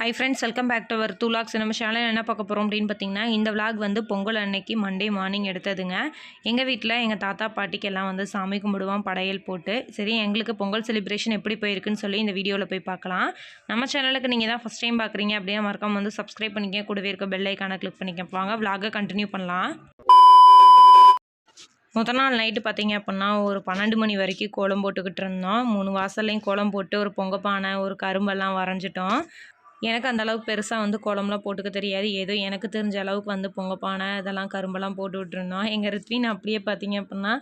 Hi friends welcome back to our two logs நம்ம channel என்ன பார்க்க போகிறோம் அப்படின்னு பார்த்தீங்கன்னா இந்த விளாக் வந்து பொங்கல் அன்னைக்கு மண்டே மார்னிங் எடுத்ததுங்க. எங்கள் வீட்டில் எங்கள் தாத்தா பாட்டிக்கு எல்லாம் வந்து சாமி கும்பிடுவோம் படையல் போட்டு. சரி எங்களுக்கு பொங்கல் செலிப்ரேஷன் எப்படி போயிருக்குன்னு சொல்லி இந்த வீடியோவில் போய் பார்க்கலாம். நம்ம சேனலுக்கு நீங்கள் தான் ஃபஸ்ட் டைம் பார்க்குறீங்க அப்படியே மறக்காம வந்து சப்ஸ்கிரைப் பண்ணிக்க கூடவே இருக்க பெல் ஐக்கானை கிளிக் பண்ணிக்க வாங்க விளாகை கண்டினியூ பண்ணலாம். முத நாள் நைட்டு பார்த்தீங்க அப்படின்னா ஒரு பன்னெண்டு மணி வரைக்கும் கோலம் போட்டுக்கிட்டு இருந்தோம். மூணு வாசல்லையும் கோலம் போட்டு ஒரு பொங்கப்பானை ஒரு கரும்பெல்லாம் வரைஞ்சிட்டோம். எனக்கு அந்த அளவுக்கு பெருசாக வந்து குழம்புலாம் போட்டுக்க தெரியாது. ஏதோ எனக்கு தெரிஞ்ச அளவுக்கு வந்து பொங்கப்பானை இதெல்லாம் கரும்பெல்லாம் போட்டு விட்டுருந்தோம். எங்கள் ரித்வின் அப்படியே பார்த்தீங்க அப்படின்னா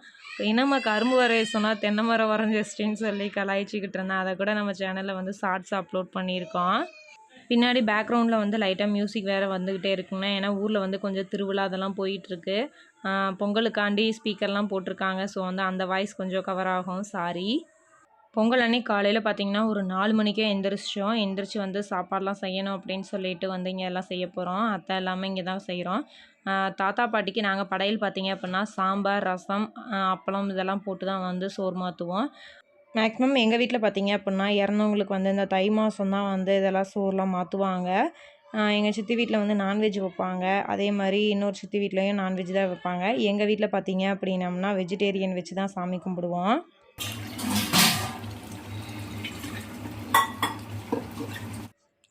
என்னம்மா கரும்பு வரைய சொன்னால் தென்னை மரம் வரைஞ்சி வச்சிட்டின்னு சொல்லி கலாய்ச்சிக்கிட்டு இருந்தேன். அதை கூட நம்ம சேனலில் வந்து ஷார்ட்ஸ் அப்லோட் பண்ணியிருக்கோம். பின்னாடி பேக்ரவுண்டில் வந்து லைட்டாக மியூசிக் வேறு வந்துக்கிட்டே இருக்குங்கண்ணா ஏன்னா ஊரில் வந்து கொஞ்சம் திருவிழா அதெல்லாம் போயிட்டுருக்கு. பொங்கலுக்காண்டி ஸ்பீக்கர்லாம் போட்டிருக்காங்க. ஸோ வந்து அந்த வாய்ஸ் கொஞ்சம் கவர் ஆகும். சாரி பொங்கல் அன்னைக்கு காலையில் பார்த்தீங்கன்னா ஒரு நாலு மணிக்கே எந்திரிச்சோம் எந்திரிச்சு வந்து சாப்பாடெலாம் செய்யணும் அப்படின்னு சொல்லிட்டு வந்து இங்கே எல்லாம் செய்ய போகிறோம் அத்தை எல்லாமே இங்கே தான் செய்கிறோம் தாத்தா பாட்டிக்கு நாங்கள் படையல் பார்த்தீங்க அப்படின்னா சாம்பார் ரசம் அப்பளம் இதெல்லாம் போட்டு தான் வந்து சோறு மாற்றுவோம் மேக்ஸிமம் எங்கள் வீட்டில் பார்த்தீங்க அப்படின்னா இறந்தவங்களுக்கு வந்து இந்த தை மாதம் தான் வந்து இதெல்லாம் சோறுலாம் மாற்றுவாங்க எங்கள் சித்தி வீட்டில் வந்து நான்வெஜ் வைப்பாங்க. அதே மாதிரி இன்னொரு சித்தி வீட்லேயும் நான்வெஜ் தான் வைப்பாங்க. எங்கள் வீட்டில் பார்த்தீங்க அப்படின்னம்னா வெஜிடேரியன் வச்சு தான் சாமி கும்பிடுவோம்.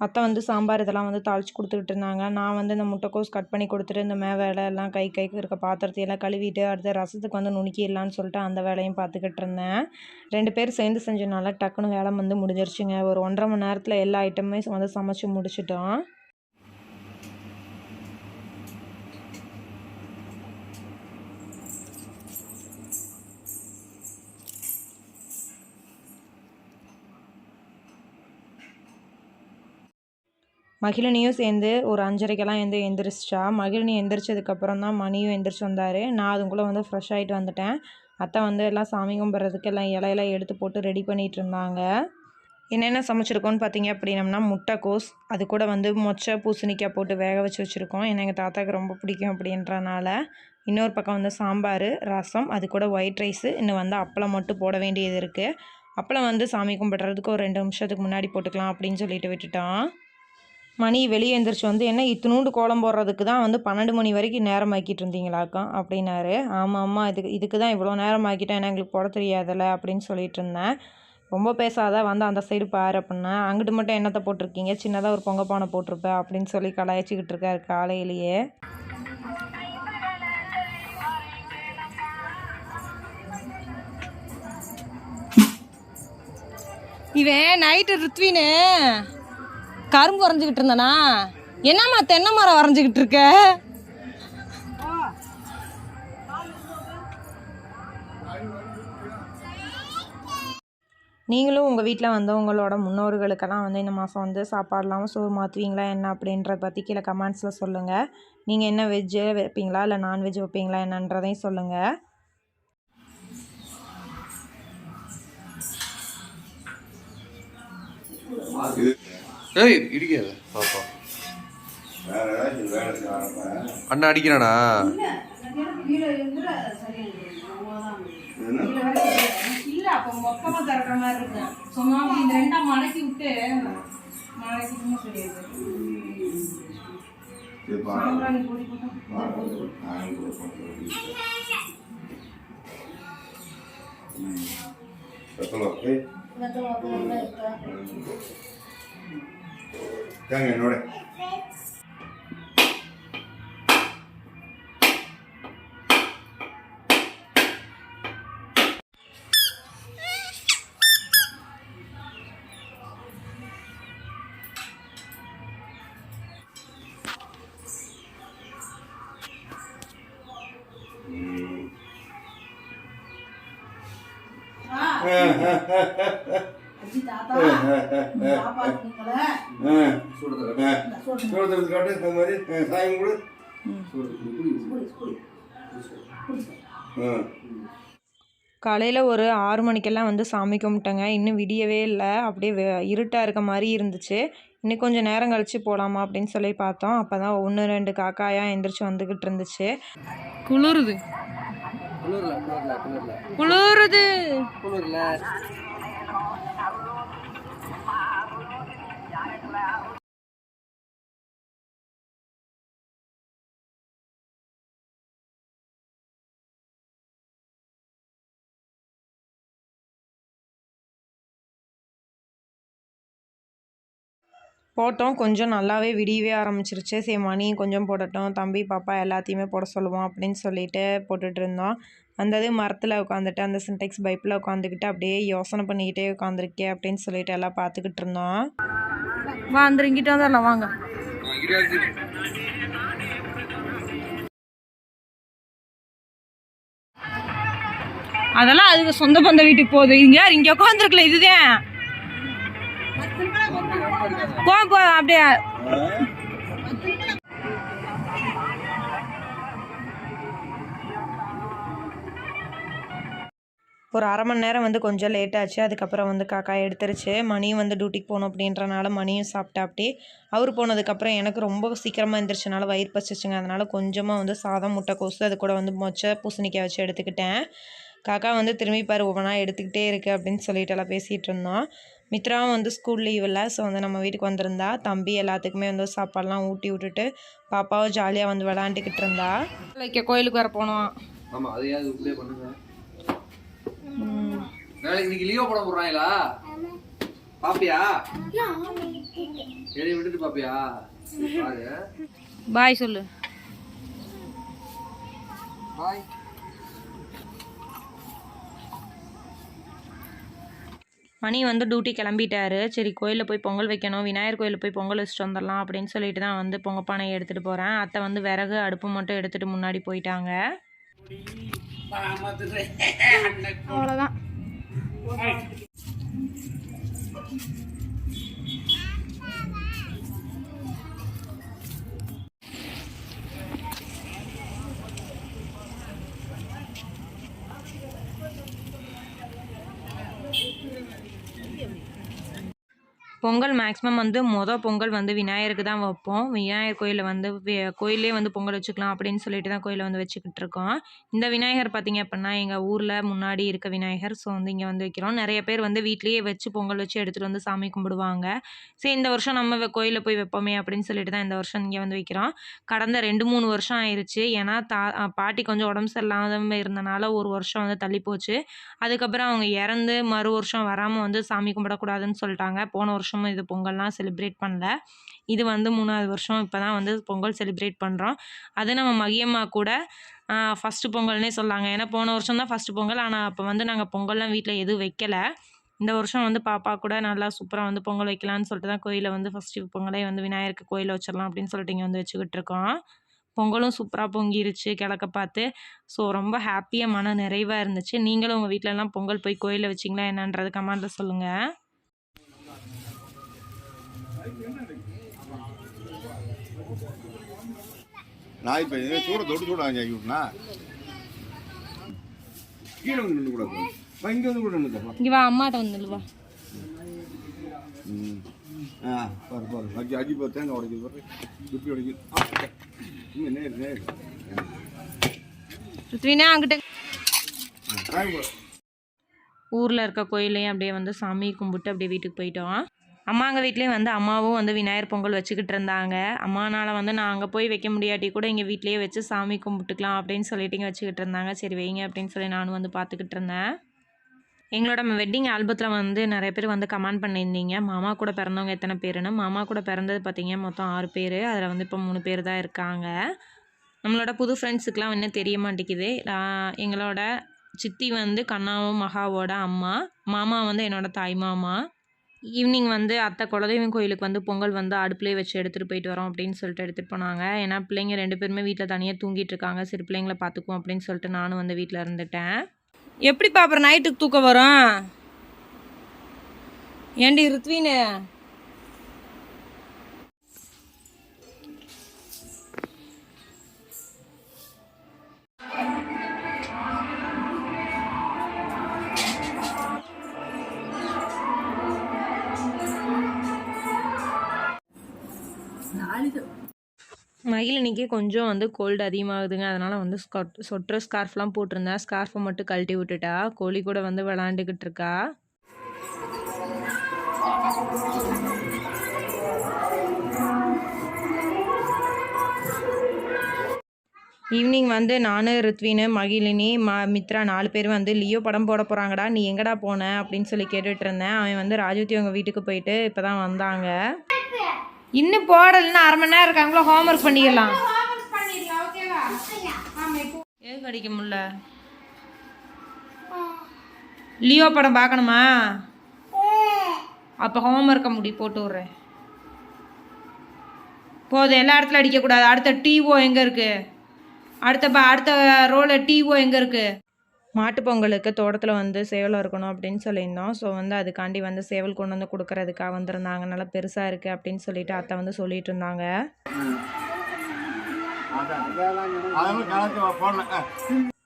அத்தை வந்து சாம்பார் இதெல்லாம் வந்து தாளித்து கொடுத்துக்கிட்டு இருந்தாங்க. நான் வந்து இந்த முட்டைக்கோஸ் கட் பண்ணி கொடுத்துட்டு இந்த மே வேலை எல்லாம் கை கைக்கு இருக்க பாத்திரத்தையெல்லாம் கழுவிட்டு அடுத்த ரசத்துக்கு வந்து நுணுக்கிடலான்னு சொல்லிட்டு அந்த வேலையும் பார்த்துக்கிட்டு இருந்தேன். ரெண்டு பேர் சேர்ந்து செஞ்சனால டக்குன்னு வேலை வந்து முடிஞ்சிருச்சுங்க. ஒரு ஒன்றரை மணி நேரத்தில் எல்லா ஐட்டமுமே வந்து சமைச்சு முடிச்சிட்டோம். மகிழினியும் சேர்ந்து ஒரு அஞ்சரைக்கெல்லாம் எழுந்து எந்திரிச்சிட்டா. மகிழினி எந்திரிச்சதுக்கப்புறம் தான் மணியும் எந்திரிச்சு வந்தார். நான் அதுக்குள்ளே வந்து ஃப்ரெஷ் ஆகிட்டு வந்துட்டேன். அத்தை வந்து எல்லாம் சாமி கும்பிட்றதுக்கு எல்லாம் இலையெல்லாம் எடுத்து போட்டு ரெடி பண்ணிகிட்டு இருந்தாங்க. என்னென்ன சமைச்சிருக்கோன்னு பார்த்தீங்க அப்படின்னம்னா முட்டைக்கோஸ் அது கூட வந்து மொச்சை பூசணிக்காய் போட்டு வேக வச்சு வச்சுருக்கோம். ஏன்னா எங்கள் தாத்தாவுக்கு ரொம்ப பிடிக்கும் அப்படின்றனால. இன்னொரு பக்கம் வந்து சாம்பார் ரசம் அது கூட ஒயிட் ரைஸு இன்னும் வந்து அப்பளம் மட்டும் போட வேண்டியது இருக்குது அப்பளம் வந்து சாமி கும்பிட்றதுக்கு ஒரு ரெண்டு நிமிஷத்துக்கு முன்னாடி போட்டுக்கலாம் அப்படின்னு சொல்லிட்டு விட்டுட்டோம் மணி வெளியே எந்திரிச்சு வந்து என்ன இத்தினூண்டு கோலம் போடுறதுக்கு தான் வந்து பன்னெண்டு மணி வரைக்கும் நேரம் ஆக்கிட்டு இருந்தீங்களாக்கம் அப்படின்னாரு. ஆமாம் ஆமாம் இதுக்கு இதுக்கு தான் இவ்வளோ நேரம் ஆக்கிட்டேன். ஏன்னா எங்களுக்கு போட தெரியாதுல்ல அப்படின்னு சொல்லிட்டு இருந்தேன். ரொம்ப பேசாத வந்து அந்த சைடு பாரு அப்படின்னா அங்கிட்டு மட்டும் என்னத்தை போட்டிருக்கீங்க? சின்னதாக ஒரு பொங்க பானை போட்டிருப்பேன் அப்படின்னு சொல்லி கலாய்ச்சிக்கிட்டு இருக்காரு காலையிலேயே. இவன் நைட்டு ருத்வின்னு கரும்பு வரைஞ்சிக்கிட்டு இருந்தானா? என்னம்மா தென்னை மரம் வரைஞ்சிக்கிட்டு இருக்க? நீங்களும் உங்கள் வீட்டில் வந்து உங்களோட முன்னோர்களுக்கெல்லாம் வந்து இந்த மாதம் வந்து சாப்பாடுலாம் சோறு மாற்றுவீங்களா என்ன அப்படின்றத பற்றி கீழே கமெண்ட்ஸில் சொல்லுங்கள் நீங்கள் என்ன வெஜ்ஜு வைப்பீங்களா? இல்லை நான்வெஜ் வைப்பீங்களா? என்னன்றதையும் சொல்லுங்கள் ஏய் இடிக்காத. பாப்பா. அண்ணா அடிக்கிறானா இல்ல அப்ப மொத்தமா திறக்கிற மாதிரி இருக்கு சொன்னா இந்த ரெண்டா மடக்கி விட்டு மடக்கி சாம்பிராணி பொடி போட்டு என்னோட சூடத்துக்கு காட்டு இந்த மாதிரி சாயம் கொடு. ஆ. காலையில் ஒரு ஆறு மணிக்கெல்லாம் வந்து சாமி கும்பிட்டேங்க. இன்னும் விடியவே இல்லை. அப்படியே வெ- இருட்டா இருக்க மாதிரி இருந்துச்சு. இன்னும் கொஞ்சம் நேரம் கழிச்சு போகலாமா அப்படின்னு சொல்லி பார்த்தோம். அப்போ தான் ஒன்று ரெண்டு காக்காயாக எந்திரிச்சு வந்துக்கிட்டு இருந்துச்சு. குளிருது. குளிருது. போட்டோம். கொஞ்சம் நல்லாவே விடியவே ஆரம்பிச்சிருச்சு. சரி மணி கொஞ்சம் போடட்டும். தம்பி பாப்பா எல்லாத்தையுமே போட சொல்லுவோம் அப்படின்னு சொல்லிட்டு போட்டுட்டு இருந்தோம். வந்தது மரத்தில் உட்காந்துட்டு அந்த சின்டெக்ஸ் பைப்பில் உட்காந்துக்கிட்டு அப்படியே யோசனை பண்ணிக்கிட்டே உட்காந்துருக்கே அப்படின்னு சொல்லிட்டு எல்லாம் பார்த்துக்கிட்டு இருந்தோம். வந்துருங்கிட்டு வந்துடலாம் வாங்க. அதெல்லாம் அதுக்கு சொந்த பந்த வீட்டுக்கு போகுது. இங்க யார் இங்க உட்காந்துருக்கல இதுதான். போம் போ அப்படியே. ஒரு அரை மணி நேரம் வந்து கொஞ்சம் லேட் ஆச்சு. அதுக்கப்புறம் வந்து காக்கா எடுத்துருச்சு. மணியும் வந்து டியூட்டிக்கு போகணும் அப்படின்றனால மணியும் சாப்பிட்டாப்படி அவர் போனதுக்கப்புறம் எனக்கு ரொம்ப சீக்கிரமாக எழுந்திரிச்சனால வயிறு பசிச்சுங்க அதனால் கொஞ்சமாக வந்து சாதம் முட்டைக்கோசு அது கூட வந்து மொச்சை பூசணிக்காய் வச்சு எடுத்துக்கிட்டேன். காக்கா வந்து திரும்பி பாரு ஒவ்வொன்றா எடுத்துக்கிட்டே இருக்குது அப்படின்னு சொல்லிட்டு எல்லாம் பேசிகிட்டு இருந்தோம். மித்ராவும் வந்து ஸ்கூல் லீவ் இல்லை. ஸோ வந்து நம்ம வீட்டுக்கு வந்திருந்தா தம்பி எல்லாத்துக்குமே வந்து சாப்பாடுலாம் ஊட்டி விட்டுட்டு பாப்பாவும் ஜாலியாக வந்து விளாண்டுக்கிட்டு இருந்தா. வைக்க கோயிலுக்கு வர போனோம். ஆமா அதையாவது உள்ளே பண்ணுங்க. நாளைக்கு இன்னைக்கு லீவ் போட போடுறாங்களா? பாப்பியா? என்னை விட்டுட்டு பாப்பியா? சரி, பாரு. பாய் சொல்லு. பாய். மணி வந்து டியூட்டி கிளம்பிட்டாரு. சரி கோயிலில் போய் பொங்கல் வைக்கணும். விநாயகர் கோயிலில் போய் பொங்கல் வச்சுட்டு வந்துடலாம் அப்படின்னு சொல்லிட்டு தான் வந்து பொங்கல் பானையை எடுத்துகிட்டு போகிறேன் அத்தை வந்து விறகு அடுப்பு மட்டும் எடுத்துகிட்டு முன்னாடி போயிட்டாங்க. அவ்வளோதான் பொங்கல் மேக்ஸிமம் வந்து மொதல் பொங்கல் வந்து விநாயகருக்கு தான் வைப்போம். விநாயகர் கோயிலில் வந்து கோயிலே வந்து பொங்கல் வச்சுக்கலாம் அப்படின்னு சொல்லிட்டு தான் கோயிலில் வந்து வச்சுக்கிட்டு இருக்கோம். இந்த விநாயகர் பார்த்தீங்க அப்படின்னா எங்கள் ஊரில் முன்னாடி இருக்க விநாயகர் ஸோ வந்து இங்கே வந்து வைக்கிறோம். நிறைய பேர் வந்து வீட்லேயே வச்சு பொங்கல் வச்சு எடுத்துகிட்டு வந்து சாமி கும்பிடுவாங்க. சரி இந்த வருஷம் நம்ம கோயிலில் போய் வைப்போமே அப்படின்னு சொல்லிட்டு தான் இந்த வருஷம் இங்கே வந்து வைக்கிறோம். கடந்த ரெண்டு மூணு வருஷம் ஆயிடுச்சு ஏன்னா தா பாட்டி கொஞ்சம் உடம்பு சரியில்லாதவங்க இருந்தனால ஒரு வருஷம் வந்து தள்ளி போச்சு. அதுக்கப்புறம் அவங்க இறந்து மறு வருஷம் வராமல் வந்து சாமி கும்பிடக்கூடாதுன்னு சொல்லிட்டாங்க. போன வருஷம் வருஷமும் இது பொங்கல்லாம் செலிப்ரேட் பண்ணல. இது வந்து மூணாவது வருஷம். இப்போ தான் வந்து பொங்கல் செலிப்ரேட் பண்ணுறோம் அது நம்ம மகியம்மா கூட ஃபஸ்ட்டு பொங்கல்னே சொல்லாங்க. ஏன்னா போன வருஷம் தான் ஃபஸ்ட்டு பொங்கல். ஆனால் அப்போ வந்து நாங்கள் பொங்கல்லாம் வீட்டில் எதுவும் வைக்கல. இந்த வருஷம் வந்து பாப்பா கூட நல்லா சூப்பராக வந்து பொங்கல் வைக்கலான்னு சொல்லிட்டு தான் கோயிலில் வந்து ஃபஸ்ட்டு பொங்கலே வந்து விநாயகருக்கு கோயிலில் வச்சிடலாம் அப்படின்னு சொல்லிட்டு இங்கே வந்து வச்சுக்கிட்டு இருக்கோம். பொங்கலும் சூப்பராக பொங்கிருச்சு கிழக்க பார்த்து. ஸோ ரொம்ப ஹாப்பியாக மன நிறைவாக இருந்துச்சு. நீங்களும் உங்கள் வீட்டிலலாம் பொங்கல் போய் கோயிலில் வச்சிங்களா என்னன்றது கமெண்ட்டில் சொல்லுங்கள் நான் இப்போ சூட தொட்டு சூட வாங்கி விட்டுனா கீழே வந்து நின்று கூட இங்கே வந்து கூட நின்றுப்பா இங்கே வா அம்மாட்ட வந்து வா. ஆ பாரு பாரு. அக்கி அக்கி பாரு தேங்காய் உடைக்குது பாரு. துப்பி உடைக்குது. ஆ, நேர் நேர். ருத்வினா அங்கிட்ட. ஊரில் இருக்க கோயிலையும் அப்படியே வந்து சாமி கும்பிட்டு அப்படியே வீட்டுக்கு போயிட்டோம். அம்மாங்க வீட்லேயும் வந்து அம்மாவும் வந்து விநாயகர் பொங்கல் வச்சுக்கிட்டு இருந்தாங்க. அம்மானால் வந்து நான் அங்கே போய் வைக்க முடியாட்டி கூட எங்கள் வீட்லேயே வச்சு சாமி கும்பிட்டுக்கலாம் அப்படின்னு சொல்லிட்டு இங்கே வச்சுக்கிட்டு இருந்தாங்க. சரி வைங்க அப்படின்னு சொல்லி நானும் வந்து பார்த்துக்கிட்டு இருந்தேன். எங்களோட வெட்டிங் ஆல்பத்தில் வந்து நிறைய பேர் வந்து கமெண்ட் பண்ணியிருந்தீங்க. மாமா கூட பிறந்தவங்க எத்தனை பேருன்னு. மாமா கூட பிறந்தது பார்த்தீங்க மொத்தம் ஆறு பேர். அதில் வந்து இப்போ மூணு பேர் தான் இருக்காங்க. நம்மளோட புது ஃப்ரெண்ட்ஸுக்கெலாம் இன்னும் தெரிய மாட்டேங்குது. எங்களோட சித்தி வந்து கண்ணாவும் மகாவோட அம்மா. மாமா வந்து என்னோடய தாய் மாமா. ஈவினிங் வந்து அத்தை குலதெய்வம் கோயிலுக்கு வந்து பொங்கல் வந்து அடுப்புலேயே வச்சு எடுத்துகிட்டு போயிட்டு வரோம் அப்படின்னு சொல்லிட்டு எடுத்துகிட்டு போனாங்க. ஏன்னா பிள்ளைங்க ரெண்டு பேருமே வீட்டில் தனியாக தூங்கிட்டு இருக்காங்க. சரி பிள்ளைங்கள பார்த்துக்குவோம் அப்படின்னு சொல்லிட்டு நானும் வந்து வீட்டில் இருந்துட்டேன். எப்படிப்பா அப்புறம் நைட்டுக்கு தூக்கம் வரும்? ஏண்டி ருத்வினு? மகிழினிக்கு கொஞ்சம் வந்து கோல்டு அதிகமாகுதுங்க. அதனால் வந்து ஸ்காட் சொட்டர் ஸ்கார்ஃப்லாம் போட்டிருந்தேன் ஸ்கார்ஃபை மட்டும் கழட்டி விட்டுட்டா கோழி கூட வந்து விளாண்டுக்கிட்டு இருக்கா? ஈவினிங் வந்து நான் ரித்வின் மகிழினி ம மித்ரா நாலு பேர் வந்து லியோ படம் போட போகிறாங்கடா நீ எங்கடா போன? அப்படின்னு சொல்லி கேட்டுட்டு இருந்தேன். அவன் வந்து ராஜவதி அவங்க வீட்டுக்கு போயிட்டு இப்போ தான் வந்தாங்க. இன்னும் போடலைன்னா அரை மணி நேரம் இருக்காங்களோ ஹோம்ஒர்க் பண்ணிக்கலாம் ஏன் கடிக்க முடியல? லியோ படம் பார்க்கணுமா? அப்போ ஹோம்ஒர்க்கை முடி போட்டு விட்றேன். போதும் எல்லா இடத்துல அடிக்கக்கூடாது. அடுத்த டிஓ எங்கே இருக்குது அடுத்த ப அடுத்த ரோல டிஓ எங்கே இருக்குது மாட்டுப் பொங்கலுக்கு தோட்டத்தில் வந்து சேவல் இருக்கணும் அப்படின்னு சொல்லியிருந்தோம். ஸோ வந்து அதுக்காண்டி வந்து சேவல் கொண்டு வந்து கொடுக்கறதுக்காக வந்திருந்தாங்க. நல்லா பெருசாக இருக்குது அப்படின்னு சொல்லிட்டு அத்தை வந்து சொல்லிட்டு இருந்தாங்க.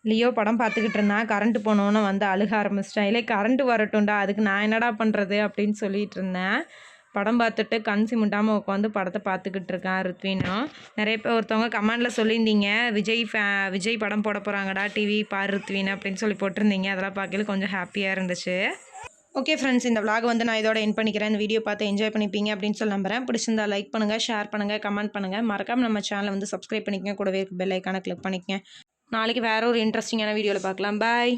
லியோ படம் பார்த்துக்கிட்டு இருந்தான் கரண்ட்டு போனோன்னு வந்து அழுக ஆரம்பிச்சிட்டேன் இல்லை கரண்ட்டு வரட்டும்டா அதுக்கு நான் என்னடா பண்ணுறது அப்படின்னு சொல்லிட்டு இருந்தேன். படம் பார்த்துட்டு கண் சிமிட்டாமல் உட்காந்து படத்தை பார்த்துக்கிட்டு இருக்கான் ருத்வினும் நிறைய பேர் ஒருத்தவங்க கமெண்டில் சொல்லியிருந்தீங்க விஜய் ஃபே விஜய் படம் போட போகிறாங்கடா டிவி பார் ருத்வின் அப்படின்னு சொல்லி போட்டிருந்தீங்க. அதெல்லாம் பார்க்கல கொஞ்சம் ஹாப்பியாக இருந்துச்சு. ஓகே ஃப்ரெண்ட்ஸ் இந்த vlog வந்து நான் இதோட என் பண்ணிக்கிறேன். இந்த வீடியோ பார்த்து என்ஜாய் பண்ணிப்பீங்க அப்படின்னு சொல்லி நம்புறேன். பிடிச்சிருந்தா லைக் பண்ணுங்கள் ஷேர் பண்ணுங்கள் கமெண்ட் பண்ணுங்கள் மறக்காமல் நம்ம சேனலை வந்து சப்ஸ்கிரைப் பண்ணிக்கங்க. கூடவே பெல் ஐக்கானை கிளிக் பண்ணிக்கங்க. நாளைக்கு வேற ஒரு இன்ட்ரெஸ்டிங்கான வீடியோவில் பார்க்கலாம். பாய்